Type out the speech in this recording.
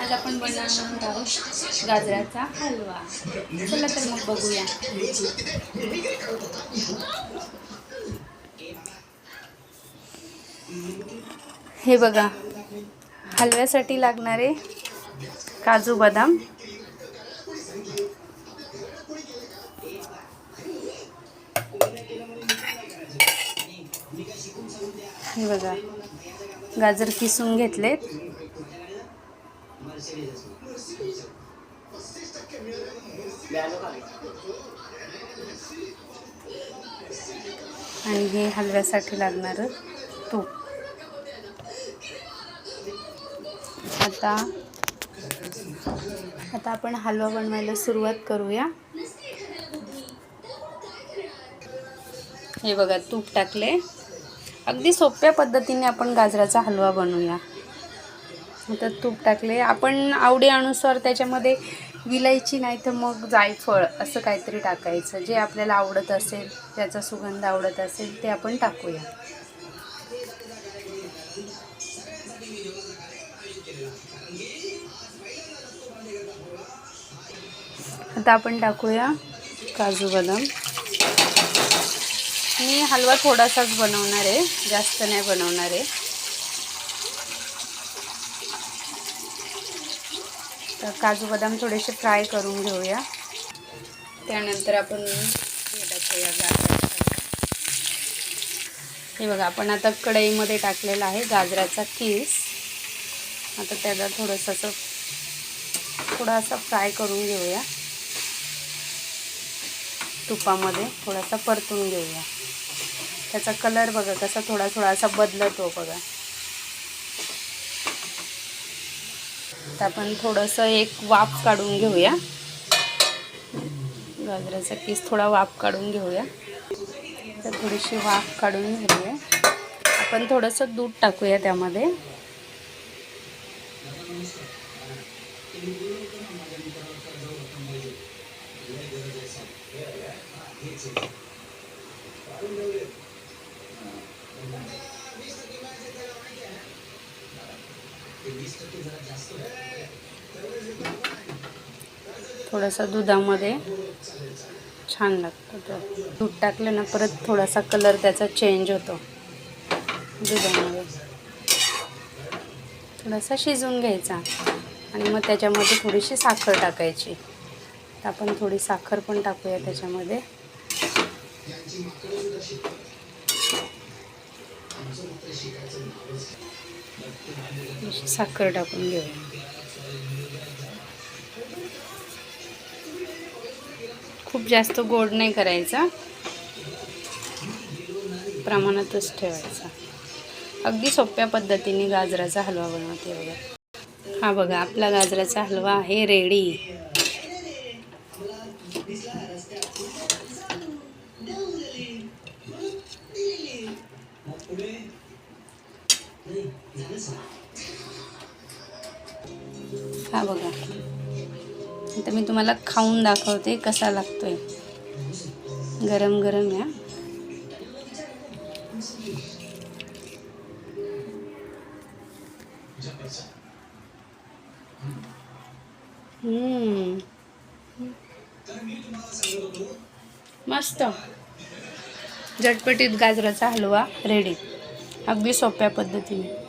आज आपण बनवणार आहोत गाजराचा हलवा. चला तर मग बघूया. हे बघा हलव्यासाठी लागणारे काजू बदाम. हे बघा गाजर किसून घेतलेत. आणि हे हलव्यासाठी लागणारं तूप. आता आता आपण हलवा बनवायला सुरुवात करूया. हे बघा तूप टाकले. अगदी सोप्या पद्धतीने आपण गाजराचा हलवा बनवूया. आता तूप टाकले. आपण आवडीनुसार त्याच्यामध्ये विलायची नाही तर मग जायफळ असं काहीतरी टाकायचं. जे आपल्याला आवडत असेल त्याचा सुगंध आवडत असेल ते आपण टाकूया. आता आपण टाकूया काजू बदाम. मी हलवा थोडासाच बनवणार आहे जास्त नाही बनवणार आहे. तर काजू बदाम थोडेसे फ्राय करून घेऊया. त्यानंतर आपण हे बघा आपण आता कढईमध्ये टाकलेला आहे गाजराचा केस. आता त्याला थोडंसं असं थोडासा फ्राय करून घेऊया. तुपामध्ये थोडासा परतून घेऊया. त्याचा कलर बघा कसा थोडा थोडासा बदलतो बघा. तर आपण थोडंसं एक वाफ काढून घेऊया. गाजराचा किस थोडा वाफ काढून घेऊया. तर थोडीशी वाफ काढून घेऊया. आपण थोडंसं दूध टाकूया त्यामध्ये. थोडासा दुधामध्ये छान लागतो तो. दूध टाकलं ना परत थोडासा कलर त्याचा चेंज होतो. दुधामध्ये. थोडासा शिजवून घ्यायचा. आणि मग त्याच्यामध्ये थोडीशी साखर टाकायची. तर आपण थोडी साखर पण टाकूया त्याच्यामध्ये. साखर टाकून घेऊया. खूप जास्त गोड नाही करायचा. प्रमाणातच ठेवायचा. अगदी सोप्या पद्धतीने गाजराचा हलवा बनवते बघा. हा बघा आपला गाजराचा हलवा आहे रेडी. हा बघा. आता मी तुम्हाला खाऊन दाखवते कसा लागतोय. गरम गरम या. मस्त. झटपटीत गाजराचा हलवा रेडी अगदी सोप्या पद्धतीने.